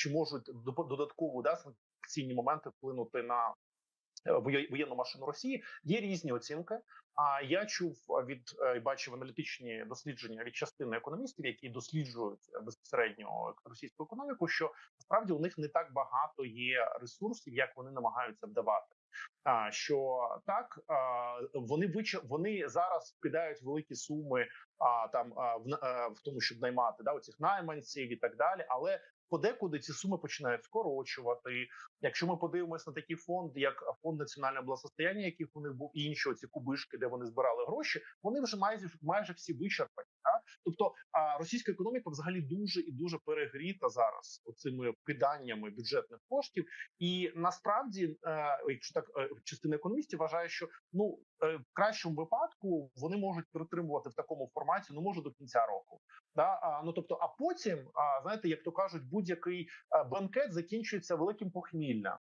чи можуть додатково да санкційні моменти вплинути на е, воєнну машину Росії. Є різні оцінки. А я чув від е, бачив аналітичні дослідження від частини економістів, які досліджують безпосередньо російську економіку. Що насправді у них не так багато є ресурсів, як вони намагаються вдавати. А що так вони вич... вони зараз кидають великі суми а там в, е, в тому, щоб наймати да оцих найманців і так далі, але подекуди ці суми починають скорочувати. Якщо ми подивимося на такі фонди, як фонд національного благосостояння, яких у них був інші оці кубишки, де вони збирали гроші, вони вже майже майже всі вичерпані. Так? Тобто російська економіка взагалі дуже і дуже перегріта зараз оцими вкиданнями бюджетних коштів. І насправді, е, якщо так е, частина економістів вважає, що ну е, в кращому випадку вони можуть притримувати в такому форматі, ну може до кінця року. Да? Ну тобто, а потім, знаєте, як то кажуть, будь-який банкет закінчується великим похміллям.